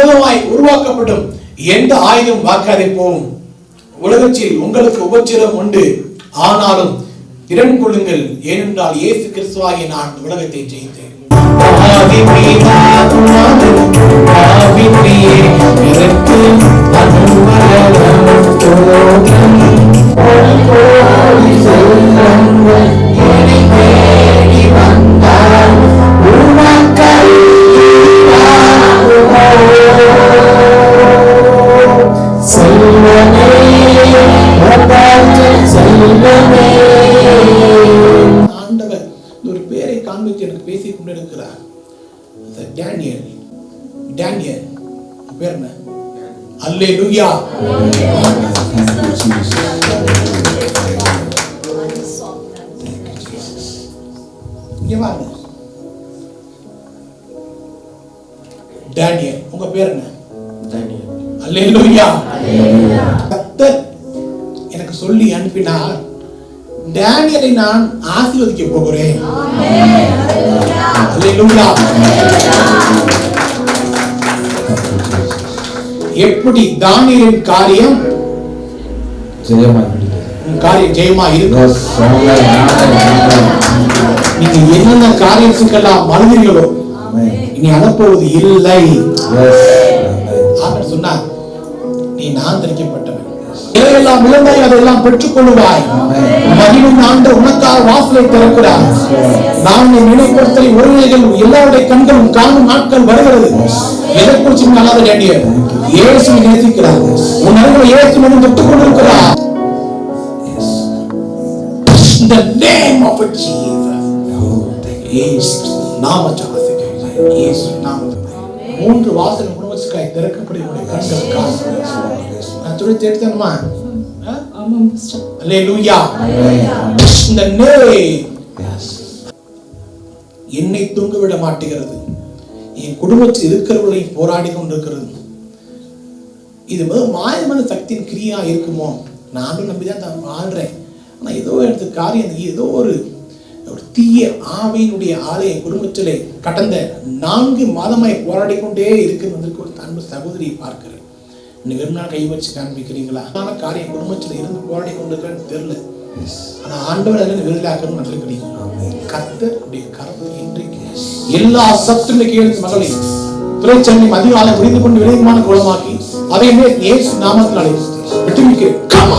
விரோதமாய் உருவாக்கப்படும் எந்த ஆயுதம் வாக்காதே போகும் உலகத்தில் உங்களுக்கு உபச்சிரம் உண்டு. ஆனாலும் திறன் கொள்ளுங்கள். ஏனென்றால் இயேசு கிறிஸ்துவாகி நான் உலகத்தை ஜெயித்தேன். ஆவி எனக்கு டேனியல் டேனியல் பேர் என்ன அல்லே லூயா டேனியல் உங்க பேர் என்ன அல்லே லூயா எனக்கு சொல்லி அனுப்பினார் டேனியலை நான் ஆசீர்வதிக்க போகிறேன். எப்படி தானியலின் காரியம்? ஜெயமா காரியம் ஜெயமா இருக்கும். நீங்க என்னென்ன காரியத்துக்கெல்லாம் ஆமென். இனி அனுப்புவது இல்லை. சொன்னார் நீ நான் தெரிவிக்கப்பட்டவன் எதையெல்லாம் இழந்தாய் அதெல்லாம் பெற்றுக் கொள்ளுவாய் மகிழும் ஆண்டு உனக்காக வாசலை திறக்கிறார் நான் நினைப்படுத்தலை ஒருவேளைகள் எல்லாருடைய கண்களும் காணும் நாட்கள் வருகிறது. எதை குறிச்சு நல்லாத டேனியல் இயேசு நேசிக்கிறார் உன் அருகில் இயேசு வந்து தொட்டுக் கொண்டிருக்கிறார். In the name of Jesus. இயேசு நாமச்சாசை இயேசு நாமத்தை மூன்று வாசல் குடும்பத்துக்காய் திறக்கப்படி உடைய கண்கள் காணும் நான் சொல்லி தேடுத்தேனுமா அல்லேலூயா. இந்த Yes. என்னை தூங்க விட மாட்டேங்கிறது என் குடும்பத்தில் இருக்கிறவர்களை போராடி கொண்டிருக்கிறது. இது மிக மாயமான சக்தியின் கிரியா இருக்குமோ? நானும் நம்பிதான் தான் வாழ்றேன். ஆனா ஏதோ எடுத்த காரியம் ஏதோ ஒரு தீய ஆவியினுடைய ஆலை என் குடும்பத்திலே கடந்த நான்கு மாதமாய் போராடி கொண்டே ஒரு அன்பு சகோதரியை பார்க்கிறேன் நாள் கை வச்சு காண்பிக்கிறீங்களா ஆன காரியம் குடும்பத்தில் இருந்து போராடி கொண்டிருக்கேன்னு தெரியல. ஆனா ஆண்டவர் அதில் விருதாக்கணும் நல்ல ஆமென். கர்த்தருடைய கரம் இன்றைக்கு எல்லா சத்துமே கேளுக்கு மகளே துறைச்சன்னை அதிகாலை புரிந்து கொண்டு விளையமான குளமாக்கி அதை இயேசு நாமத்தினாலே விட்டுவிக்கிறேன் come